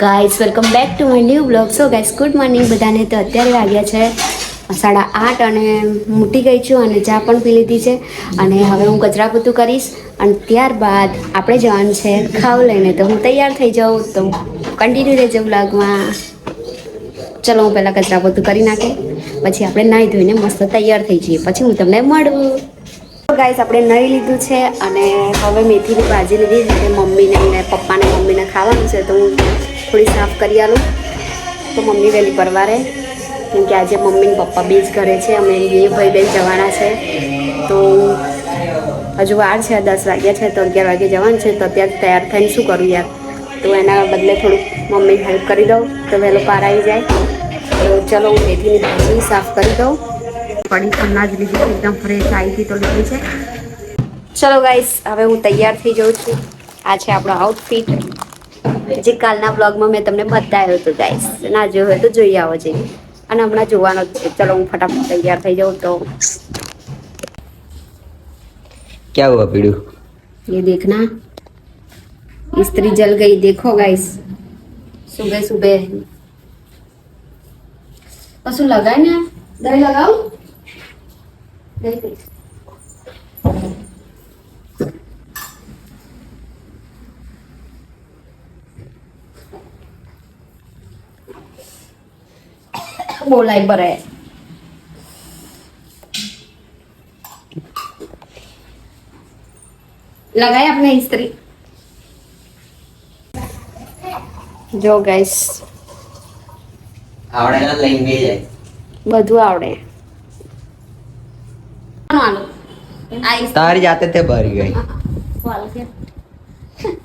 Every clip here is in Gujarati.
Guys welcome back to my new blog so guys good morning બધાને. તો અત્યારે વાગ્યા છે સાડા આઠ અને મૂટી ગઈ છું અને ચા પણ પી લીધી છે. અને હવે હું કચરા પોતું કરીશ અને ત્યારબાદ આપણે જવાનું છે ખાવ લઈને. તો હું તૈયાર થઈ જાઉં. તો કન્ટિન્યુ રહેજો બ્લોગમાં ચલો હું પહેલાં કચરા પોતું કરી નાખે. પછી આપણે નાહી ધોઈને મસ્ત તૈયાર થઈ જઈએ. પછી હું તમને મળું. ગાઈસ આપણે નહીં લીધું છે અને હવે મેથીની ભાજી લીધી છે. મમ્મીને પપ્પાને મમ્મીને ખાવાનું છે. તો હું થોડી સાફ કરી આલું. તો મમ્મી વહેલી પરવારે, કેમ કે આજે મમ્મી પપ્પા બે જ ઘરે છે, અમે બે ભાઈ બેન જવાના છે. તો હજુ વાર છે, દસ વાગ્યા છે, તો અગિયાર વાગે જવાનું છે, તો અત્યારે તૈયાર થઈને શું કરું યાર? તો એના બદલે થોડુંક મમ્મી હેલ્પ કરી દઉં, તો વહેલો પાર આવી જાય. તો ચલો હું મેથીની ભાજી સાફ કરી દઉં. પડી હમણાં જ લીધી, એકદમ ફ્રેશ આવી તો લીધી છે. ચલો ગાઈસ હવે હું તૈયાર થઈ જાઉં છું. આ છે આપણો આઉટફિટ જે કાલના બ્લોગમાં મેં તમને બતાવ્યો હતો ગાઈસ ના જોયો હોય તો જોઈ આવો છે અને હમણાં જોવાનો જ છે ચલો હું ફટાફટ તૈયાર થઈ જાઉં તો क्या हुआ पीड़ू ये देखना स्त्री जल गई देखो गाइस सुबह सुबह કશું લગાય ને દહીં લગાવ દહીં બોલાય બરે. લગાય આપણે ઇસ્ત્રી. જો ગાઈસ આવડે ના લઈને બે જાય. બધું આવડે. તારી જાતે તે ભરી ગઈ.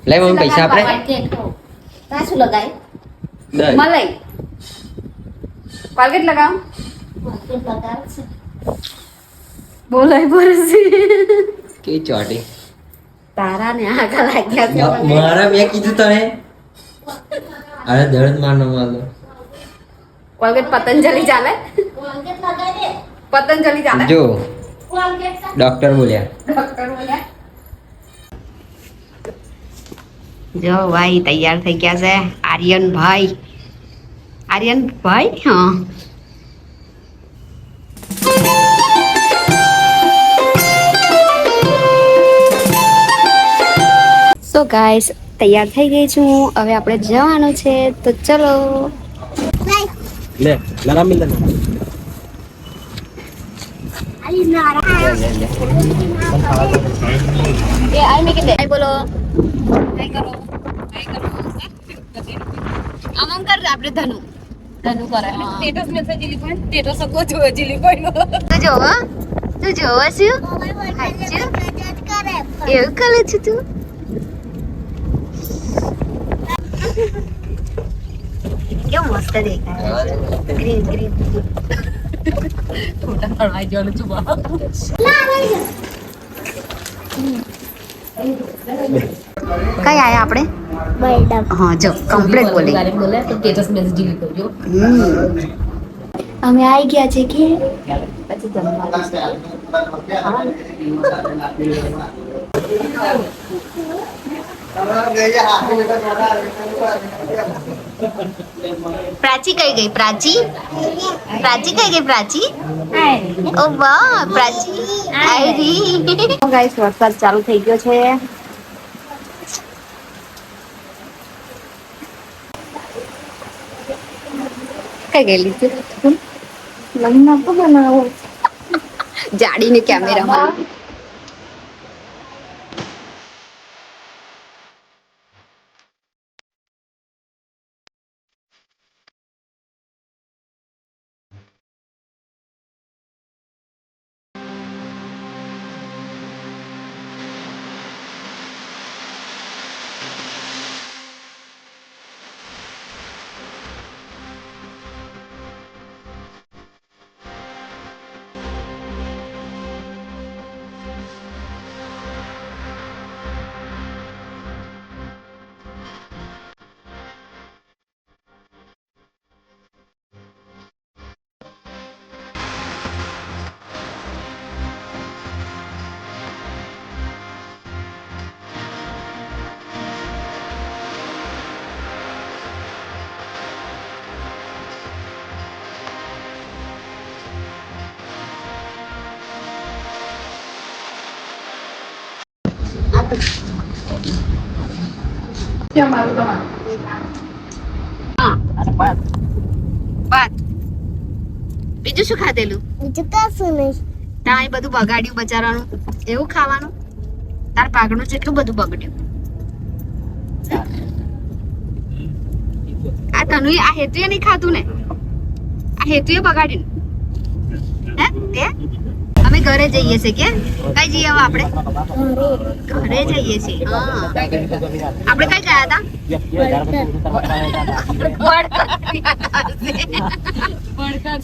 લઈ મમ્મી પૈસા આપણે શું લગાય? મલાઈ. કોલગેટ લગાવ બોલાય બરસી કે ચોટી તારા ને આગળ લાગ્યા છે મારા મેં કીધું તને અરે દર્દ મારનો માલો કોલગેટ પતંજલિ ચાલે પતંજલિ ચાલે જો ડોક્ટર બોલ્યા ડોક્ટર બોલ્યા જો ભાઈ તૈયાર થઈ ગયા છે આર્યન ભાઈ આર્યન ભાઈ હા. સો ગાઈસ તૈયાર થઈ ગઈ છું. હવે આપણે જવાનું છે. તો ચલો. લે લડા મિલ આપણે ધનુ. ધનુ કરે. સ્ટેટસ મેસેજ જીલી સ્ટેટસ સગો જો જીલી પણ. તું જોવો તું જોવો છું હાચું? એવું કરે છે તું? કેવું મસ્ત દેખાય. ગ્રીન ગ્રીન ફોટા પડવાઈ જવાનું છું કઈ આયા આપણે? હા જો કમ્પ્લીટ બોલી. બોલે તો સ્ટેટસ મેસેજ કરજો અમે આવી ગયા છે કે? પછી પ્રાચી કઈ ગઈ પ્રાચી? પ્રાચી કઈ ગઈ પ્રાચી? ઓ વાહ પ્રાચી. આયરી ગાઈસ વરસાદ ચાલુ થઈ ગયો છે. કઈ તું લગ્ન તો બનાવો જાડીને કેમેરામાં બીજું શું ખાધેલું? બીજું કશું નહીં. ત્યાં બધું બગાડ્યું બચારાનું એવું ખાવાનું? તાર પાગનું જેટલું બધું બગડ્યું. આ તનુ આ હેતુએ નહીં ખાધું ને? આ હેતુએ બગાડ્યું હે? તે? ઘરે જઈએ છીએ કે? કઈ જઈએ આપણે? ઘરે જઈએ છીએ, હા. આપણે કઈ ગયા હતા?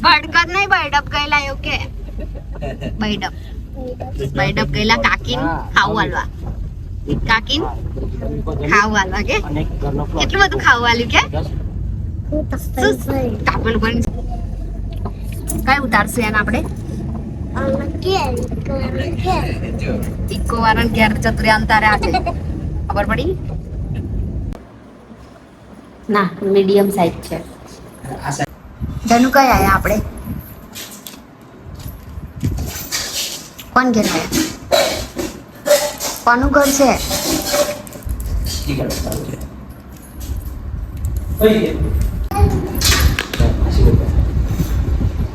બડકત નહીં બૈડપ ગયેલા એવું કે. બૈડપ બૈડપ ગયેલા કાકીન ખાવું હાલવા કાકીન ખાવું હાલવા કે? કેટલું બધું ખાવું હાલ્યું કે? કાપડ કાપેલું કઈ ઉતારશું એને આપણે? ઇકો વારણ ઘેર ચતુર્યાન અંતારે આજે ખબર પડી ના મીડિયમ સાઈઝ છે. ધનુ કઈ આયા આપણે. કોણ ઘેર આયા? કોનું ઘર છે?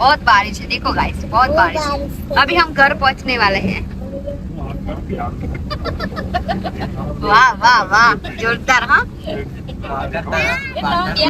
बहुत बारिश है। देखो गाइस बहुत बारिश। अभी हम घर पहुँचने वाले हैं। वाह वाह वाह। जोरदार हाँ?